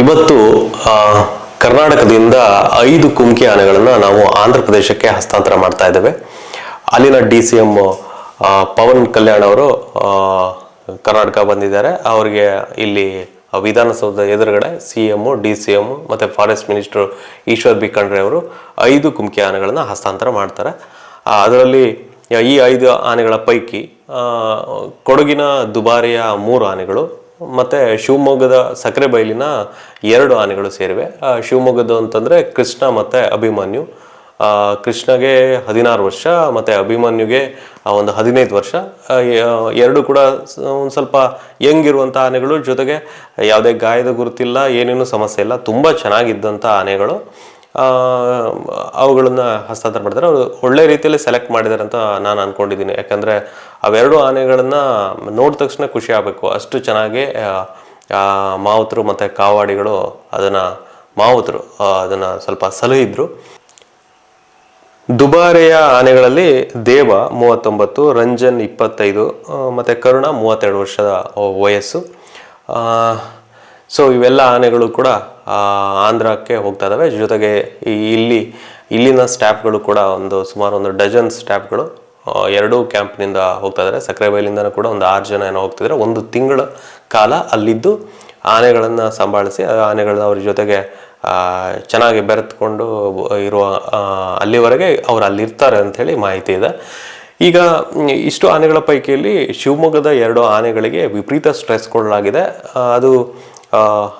ಇವತ್ತು ಕರ್ನಾಟಕದಿಂದ ಐದು ಕುಮ್ಕಿ ಆನೆಗಳನ್ನು ನಾವು ಆಂಧ್ರ ಪ್ರದೇಶಕ್ಕೆ ಹಸ್ತಾಂತರ ಮಾಡ್ತಾ ಇದ್ದೇವೆ. ಅಲ್ಲಿನ D C M Pawan Kalyan ಅವರು ಕರ್ನಾಟಕ ಬಂದಿದ್ದಾರೆ. ಅವರಿಗೆ ಇಲ್ಲಿ ವಿಧಾನಸೌಧ ಎದುರುಗಡೆ C M D C M ಮತ್ತು forest minister Eshwar B Khandre ಅವರು ಐದು ಕುಮ್ಕಿ ಆನೆಗಳನ್ನು ಹಸ್ತಾಂತರ ಮಾಡ್ತಾರೆ. ಅದರಲ್ಲಿ, ಈ ಐದು ಆನೆಗಳ ಪೈಕಿ ಕೊಡಗಿನ ದುಬಾರಿಯ ಮೂರು ಆನೆಗಳು ಮತ್ತು ಶಿವಮೊಗ್ಗದ ಸಕ್ಕರೆ ಬೈಲಿನ ಎರಡು ಆನೆಗಳು ಸೇರಿವೆ. ಶಿವಮೊಗ್ಗದ ಅಂತಂದರೆ ಕೃಷ್ಣ ಮತ್ತು ಅಭಿಮನ್ಯು. ಕೃಷ್ಣಗೆ ಹದಿನಾರು ವರ್ಷ, ಮತ್ತು ಅಭಿಮನ್ಯುಗೆ ಒಂದು ಹದಿನೈದು ವರ್ಷ. ಎರಡು ಕೂಡ ಒಂದು ಸ್ವಲ್ಪ ಯಂಗ್ ಇರುವಂಥ ಆನೆಗಳು. ಜೊತೆಗೆ ಯಾವುದೇ ಗಾಯದ ಗುರುತಿಲ್ಲ, ಏನೇನು ಸಮಸ್ಯೆ ಇಲ್ಲ. ತುಂಬ ಚೆನ್ನಾಗಿದ್ದಂಥ ಆನೆಗಳು. ಅವುಗಳನ್ನ ಹಸ್ತಾಂತರ ಮಾಡಿದ್ದಾರೆ ಅವರು ಒಳ್ಳೆ ರೀತಿಯಲ್ಲಿ ಸೆಲೆಕ್ಟ್ ಮಾಡಿದ್ದಾರೆ ಅಂತ ನಾನು ಅಂದ್ಕೊಂಡಿದ್ದೀನಿ ಯಾಕಂದರೆ ಅವೆರಡು ಆನೆಗಳನ್ನು ನೋಡಿದ ತಕ್ಷಣ ಖುಷಿ ಆಗಬೇಕು. ಅಷ್ಟು ಚೆನ್ನಾಗಿ ಮಾವುತರು ಮತ್ತು ಕಾವಾಡಿಗಳು ಅದನ್ನು ಮಾವುತರು ಅದನ್ನು ಸ್ವಲ್ಪ ಸಲಹಿದ್ರು ದುಬಾರೆಯ ಆನೆಗಳಲ್ಲಿ ದೇವ ಮೂವತ್ತೊಂಬತ್ತು, ರಂಜನ್ ಇಪ್ಪತ್ತೈದು ಮತ್ತು ಕರುಣ ಮೂವತ್ತೆರಡು ವರ್ಷದ ವಯಸ್ಸು. ಸೊ ಇವೆಲ್ಲ ಆನೆಗಳು ಕೂಡ ಆಂಧ್ರಕ್ಕೆ ಹೋಗ್ತಾ ಇದ್ದಾವೆ. ಜೊತೆಗೆ ಇಲ್ಲಿ, ಇಲ್ಲಿನ ಸ್ಟಾಫ್ಗಳು ಕೂಡ ಒಂದು ಸುಮಾರು ಒಂದು ಡಜನ್ ಸ್ಟಾಫ್ಗಳು ಎರಡೂ ಕ್ಯಾಂಪ್ನಿಂದ ಹೋಗ್ತಾ ಇದ್ದಾರೆ. ಸಕ್ಕರೆ ಬೈಲಿಂದನೂ ಕೂಡ ಒಂದು ಆರು ಜನ ಏನೋ ಹೋಗ್ತಿದ್ದಾರೆ ಒಂದು ತಿಂಗಳ ಕಾಲ ಅಲ್ಲಿದ್ದು ಆನೆಗಳನ್ನು ಸಂಭಾಳಿಸಿ ಆನೆಗಳನ್ನ ಅವ್ರ ಜೊತೆಗೆ ಚೆನ್ನಾಗಿ ಬೆರೆತ್ಕೊಂಡು ಇರುವ ಅಲ್ಲಿವರೆಗೆ ಅವ್ರು ಅಲ್ಲಿರ್ತಾರೆ ಅಂಥೇಳಿ ಮಾಹಿತಿ ಇದೆ. ಈಗ, ಇಷ್ಟು ಆನೆಗಳ ಪೈಕಿಯಲ್ಲಿ ಶಿವಮೊಗ್ಗದ ಎರಡು ಆನೆಗಳಿಗೆ ವಿಪರೀತ ಸ್ಟ್ರೆಸ್ ಕೊಡಲಾಗಿದೆ. ಅದು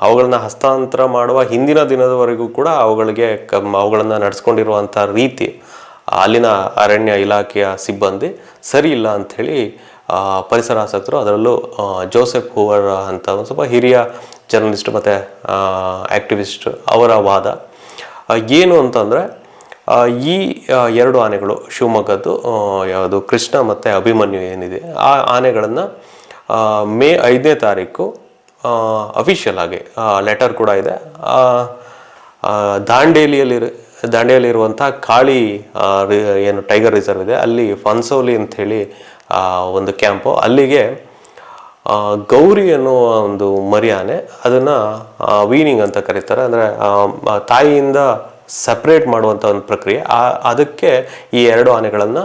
ಅವುಗಳನ್ನ ಹಸ್ತಾಂತರ ಮಾಡುವ ಹಿಂದಿನ ದಿನದವರೆಗೂ ಕೂಡ ಅವುಗಳಿಗೆ ಕಮ್ ಅವುಗಳನ್ನು ನಡೆಸ್ಕೊಂಡಿರುವಂಥ ರೀತಿ ಅಲ್ಲಿನ ಅರಣ್ಯ ಇಲಾಖೆಯ ಸಿಬ್ಬಂದಿ ಸರಿ ಇಲ್ಲ ಅಂಥೇಳಿ ಆ, ಪರಿಸರ ಆಸಕ್ತರು ಅದರಲ್ಲೂ ಜೋಸೆಫ್ ಹೂವರ್ ಅಂತ ಒಂದು ಸ್ವಲ್ಪ ಹಿರಿಯ ಜರ್ನಲಿಸ್ಟ್ ಮತ್ತು ಆ್ಯಕ್ಟಿವಿಸ್ಟ್ ಅವರ ವಾದ. ಏನು ಅಂತಂದರೆ ಈ ಎರಡು ಆನೆಗಳು ಶಿವಮೊಗ್ಗದ್ದು ಯಾವುದು ಕೃಷ್ಣ ಮತ್ತು ಅಭಿಮನ್ಯು ಏನಿದೆ ಆ ಆನೆಗಳನ್ನು ಮೇ ಐದನೇ ತಾರೀಕು ಅಫಿಷಿಯಲ್ ಆಗಿ ಲೆಟರ್ ಕೂಡ ಇದೆ. ದಾಂಡೇಲಿಯಲ್ಲಿ ದಾಂಡೇಲಿರುವಂಥ ಕಾಳಿ ಏನು ಟೈಗರ್ ರಿಸರ್ವ್ ಇದೆ. ಅಲ್ಲಿ ಫನ್ಸೋಲಿ ಹೇಳಿ ಒಂದು ಕ್ಯಾಂಪು ಅಲ್ಲಿಗೆ ಗೌರಿ ಅನ್ನುವ ಒಂದು ಮರಿಯಾನೆ, ಅದನ್ನು ವೀನಿಂಗ್ ಅಂತ ಕರೀತಾರೆ. ಅಂದರೆ ತಾಯಿಯಿಂದ ಸಪ್ರೇಟ್ ಮಾಡುವಂಥ ಒಂದು ಪ್ರಕ್ರಿಯೆ. ಅದಕ್ಕೆ ಈ ಎರಡು ಆನೆಗಳನ್ನು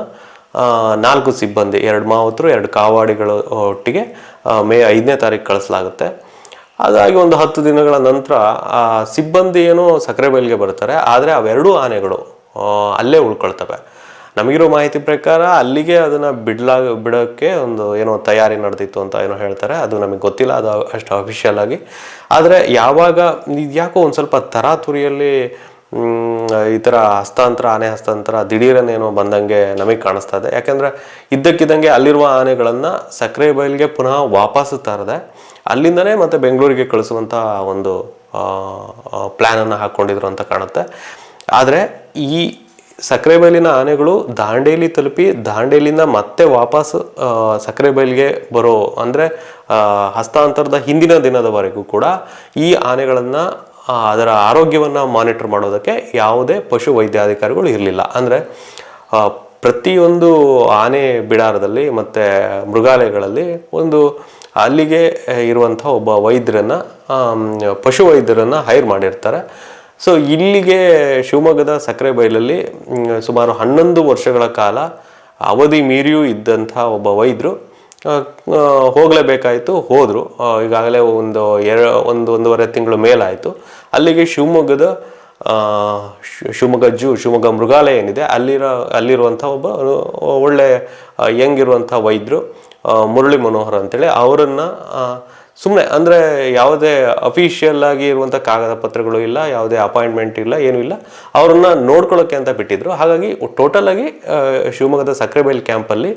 ನಾಲ್ಕು ಸಿಬ್ಬಂದಿ, ಎರಡು ಮಾವುತರು, ಎರಡು ಕಾವಾಡಿಗಳು ಒಟ್ಟಿಗೆ ಮೇ ಐದನೇ ತಾರೀಕು ಕಳಿಸಲಾಗುತ್ತೆ. ಅದಾಗಿ ಒಂದು ಹತ್ತು ದಿನಗಳ ನಂತರ ಆ ಸಿಬ್ಬಂದಿ ಏನೋ ಸಕ್ಕರೆ ಬೈಲಿಗೆ ಬರ್ತಾರೆ, ಆದರೆ ಅವೆರಡೂ ಆನೆಗಳು ಅಲ್ಲೇ ಉಳ್ಕೊಳ್ತವೆ. ನಮಗಿರೋ ಮಾಹಿತಿ ಪ್ರಕಾರ ಅಲ್ಲಿಗೆ ಅದನ್ನು ಬಿಡ್ಲಾಗ ಬಿಡೋಕ್ಕೆ ಒಂದು ಏನೋ ತಯಾರಿ ನಡೆದಿತ್ತು ಅಂತ ಏನೋ ಹೇಳ್ತಾರೆ, ಅದು ನಮಗೆ ಗೊತ್ತಿಲ್ಲ, ಅದು ಅಷ್ಟು ಅಫಿಷಿಯಲ್ ಆಗಿ. ಆದರೆ ಯಾವಾಗ ಇದು ಯಾಕೋ ಒಂದು ಸ್ವಲ್ಪ ತರಾತುರಿಯಲ್ಲಿ ಈ ಥರ ಹಸ್ತಾಂತರ, ಆನೆ ಹಸ್ತಾಂತರ ದಿಢೀರನೇನೋ ಬಂದಂಗೆ ನಮಗೆ ಕಾಣಿಸ್ತಾ ಇದೆ. ಯಾಕೆಂದರೆ ಇದ್ದಕ್ಕಿದ್ದಂಗೆ ಅಲ್ಲಿರುವ ಆನೆಗಳನ್ನು ಸಕ್ಕರೆ ಬಯಲಿಗೆ ಪುನಃ ವಾಪಸ್ ತರದೆ ಅಲ್ಲಿಂದನೇ ಮತ್ತೆ ಬೆಂಗಳೂರಿಗೆ ಕಳಿಸುವಂಥ ಒಂದು ಪ್ಲ್ಯಾನನ್ನು ಹಾಕ್ಕೊಂಡಿದ್ರು ಅಂತ ಕಾಣುತ್ತೆ. ಆದರೆ ಈ ಸಕ್ಕರೆ ಬಯಲಿನ ಆನೆಗಳು ದಾಂಡೇಲಿ ತಲುಪಿ ದಾಂಡೇಲಿಂದ ಮತ್ತೆ ವಾಪಸ್ ಸಕ್ಕರೆ ಬಯಲಿಗೆ ಬರೋ, ಅಂದರೆ ಹಸ್ತಾಂತರದ ಹಿಂದಿನ ದಿನದವರೆಗೂ ಕೂಡ ಈ ಆನೆಗಳನ್ನು ಅದರ ಆರೋಗ್ಯವನ್ನು ಮಾನಿಟರ್ ಮಾಡೋದಕ್ಕೆ ಯಾವುದೇ ಪಶು ವೈದ್ಯಾಧಿಕಾರಿಗಳು ಇರಲಿಲ್ಲ. ಅಂದರೆ ಪ್ರತಿಯೊಂದು ಆನೆ ಬಿಡಾರದಲ್ಲಿ ಮತ್ತು ಮೃಗಾಲಯಗಳಲ್ಲಿ ಒಂದು ಅಲ್ಲಿಗೆ ಇರುವಂಥ ಒಬ್ಬ ವೈದ್ಯರನ್ನು ಪಶು ವೈದ್ಯರನ್ನು ಹೈರ್ ಮಾಡಿರ್ತಾರೆ. ಸೊ ಇಲ್ಲಿಗೆ ಶಿವಮೊಗ್ಗದ ಸಕ್ಕರೆ ಬೈಲಲ್ಲಿ ಸುಮಾರು ಹನ್ನೊಂದು ವರ್ಷಗಳ ಕಾಲ ಅವಧಿ ಮೀರಿಯೂ ಇದ್ದಂಥ ಒಬ್ಬ ವೈದ್ಯರು ಹೋಗಲೇಬೇಕಾಯಿತು ಹೋದರು. ಈಗಾಗಲೇ ಒಂದು ಎರ ಒಂದು ಒಂದೂವರೆ ತಿಂಗಳು ಮೇಲಾಯಿತು. ಅಲ್ಲಿಗೆ ಶಿವಮೊಗ್ಗದ ಶಿವಮೊಗ್ಗ ಜೂ ಶಿವಮೊಗ್ಗ ಮೃಗಾಲಯ ಏನಿದೆ ಅಲ್ಲಿರೋ ಅಲ್ಲಿರುವಂಥ ಒಬ್ಬ ಆ, ಒಳ್ಳೆ ಯಂಗ್ ಇರುವಂಥ ವೈದ್ಯರು ಮುರಳಿ ಮನೋಹರ್ ಅಂತೇಳಿ ಅವರನ್ನು ಸುಮ್ಮನೆ ಅಂದರೆ ಯಾವುದೇ ಅಫಿಷಿಯಲ್ ಆಗಿ ಇರುವಂಥ ಕಾಗದ ಪತ್ರಗಳು ಇಲ್ಲ, ಯಾವುದೇ ಅಪಾಯಿಂಟ್ಮೆಂಟ್ ಇಲ್ಲ, ಏನೂ ಇಲ್ಲ. ಅವ್ರನ್ನ ನೋಡ್ಕೊಳ್ಳೋಕ್ಕೆ ಅಂತ ಬಿಟ್ಟಿದ್ರು. ಹಾಗಾಗಿ ಟೋಟಲ್ ಆಗಿ ಶಿವಮೊಗ್ಗದ ಸಕ್ಕರೆಬೈಲ್ ಕ್ಯಾಂಪಲ್ಲಿ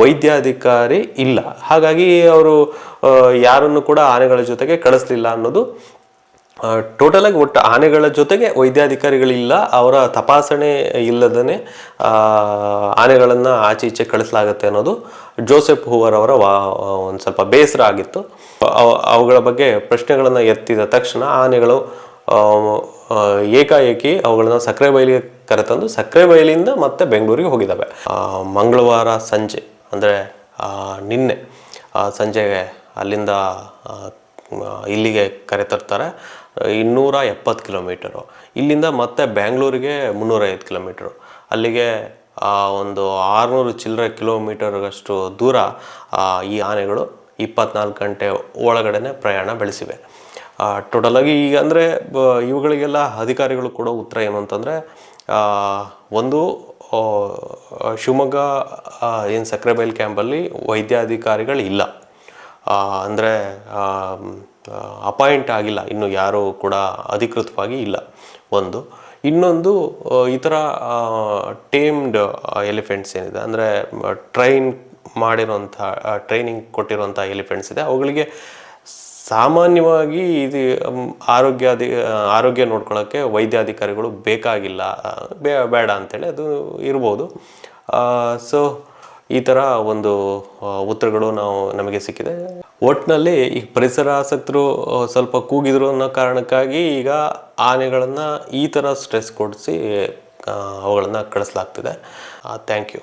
ವೈದ್ಯಾಧಿಕಾರಿ ಇಲ್ಲ. ಹಾಗಾಗಿ ಅವರು ಯಾರನ್ನು ಕೂಡ ಆನೆಗಳ ಜೊತೆಗೆ ಕಳಿಸ್ಲಿಲ್ಲ ಅನ್ನೋದು ಟೋಟಲ್ ಆಗಿ ಒಟ್ಟು ಆನೆಗಳ ಜೊತೆಗೆ ವೈದ್ಯಾಧಿಕಾರಿಗಳಿಲ್ಲ, ಅವರ ತಪಾಸಣೆ ಇಲ್ಲದೇ ಆನೆಗಳನ್ನು ಆಚೆ ಈಚೆ ಕಳಿಸಲಾಗುತ್ತೆ ಅನ್ನೋದು ಜೋಸೆಫ್ ಹೂವರ್ ಅವರ ವಾ, ಒಂದು ಸ್ವಲ್ಪ ಬೇಸರ ಆಗಿತ್ತು. ಅವ- ಅವುಗಳ ಬಗ್ಗೆ ಪ್ರಶ್ನೆಗಳನ್ನು ಎತ್ತಿದ ತಕ್ಷಣ ಆನೆಗಳು ಏಕಾಏಕಿ ಅವುಗಳನ್ನು ಸಕ್ಕರೆ ಬೈಲಿಗೆ ಕರೆತಂದು ಸಕ್ಕರೆ ಬೈಲಿಂದ ಮತ್ತೆ ಬೆಂಗಳೂರಿಗೆ ಹೋಗಿದ್ದಾವೆ. ಮಂಗಳವಾರ ಸಂಜೆ, ಅಂದರೆ ನಿನ್ನೆ ಸಂಜೆಗೆ ಅಲ್ಲಿಂದ ಇಲ್ಲಿಗೆ ಕರೆತರ್ತಾರೆ ಇನ್ನೂರ ಎಪ್ಪತ್ತು ಕಿಲೋಮೀಟರು. ಇಲ್ಲಿಂದ ಮತ್ತೆ ಬ್ಯಾಂಗ್ಳೂರಿಗೆ ಮುನ್ನೂರೈವತ್ತು ಕಿಲೋಮೀಟ್ರು. ಅಲ್ಲಿಗೆ ಒಂದು ಆರುನೂರು ಚಿಲ್ಲರೆ ಕಿಲೋಮೀಟರ್ಗಷ್ಟು ದೂರ ಈ ಆನೆಗಳು ಇಪ್ಪತ್ನಾಲ್ಕು ಗಂಟೆ ಒಳಗಡೆ ಪ್ರಯಾಣ ಬೆಳೆಸಿವೆ. ಟೋಟಲಾಗಿ ಈಗ ಅಂದರೆ ಇವುಗಳಿಗೆಲ್ಲ ಅಧಿಕಾರಿಗಳು ಕೊಡೋ ಉತ್ತರ ಏನು ಅಂತಂದರೆ ಒಂದು ಶಿವಮೊಗ್ಗ ಏನು ಸಕ್ರೆಬೈಲ್ ಕ್ಯಾಂಪಲ್ಲಿ ವೈದ್ಯಾಧಿಕಾರಿಗಳು ಇಲ್ಲ ಅಂದರೆ ಅಪಾಯಿಂಟ್ ಆಗಿಲ್ಲ. ಇನ್ನು ಯಾರೂ ಕೂಡ ಅಧಿಕೃತವಾಗಿ ಇಲ್ಲ. ಒಂದು. ಇನ್ನೊಂದು ಈ ಥರ ಟೇಮ್ಡ್ ಎಲಿಫೆಂಟ್ಸ್ ಏನಿದೆ. ಅಂದರೆ ಟ್ರೈನ್ ಮಾಡಿರೋಂಥ ಟ್ರೈನಿಂಗ್ ಕೊಟ್ಟಿರೋಂಥ ಎಲಿಫೆಂಟ್ಸ್ ಇದೆ. ಅವುಗಳಿಗೆ ಸಾಮಾನ್ಯವಾಗಿ ಇದು ಆರೋಗ್ಯ ಆರೋಗ್ಯ ನೋಡ್ಕೊಳ್ಳೋಕ್ಕೆ ವೈದ್ಯಾಧಿಕಾರಿಗಳು ಬೇಕಾಗಿಲ್ಲ. ಬೇಡ ಅಂತೇಳಿ ಅದು ಇರ್ಬೋದು. ಸೊ ಈ ಥರ ಒಂದು ಉತ್ತರಗಳು ನಾವು ನಮಗೆ ಸಿಕ್ಕಿದೆ. ಒಟ್ಟಿನಲ್ಲಿ ಈ ಪರಿಸರ ಆಸಕ್ತರು ಸ್ವಲ್ಪ ಕೂಗಿದ್ರು ಅನ್ನೋ ಕಾರಣಕ್ಕಾಗಿ ಈಗ ಆನೆಗಳನ್ನು ಈ ಥರ ಸ್ಟ್ರೆಸ್ ಕೊಡಿಸಿ ಅವುಗಳನ್ನು ಕಳಿಸ್ಲಾಗ್ತಿದೆ. Thank you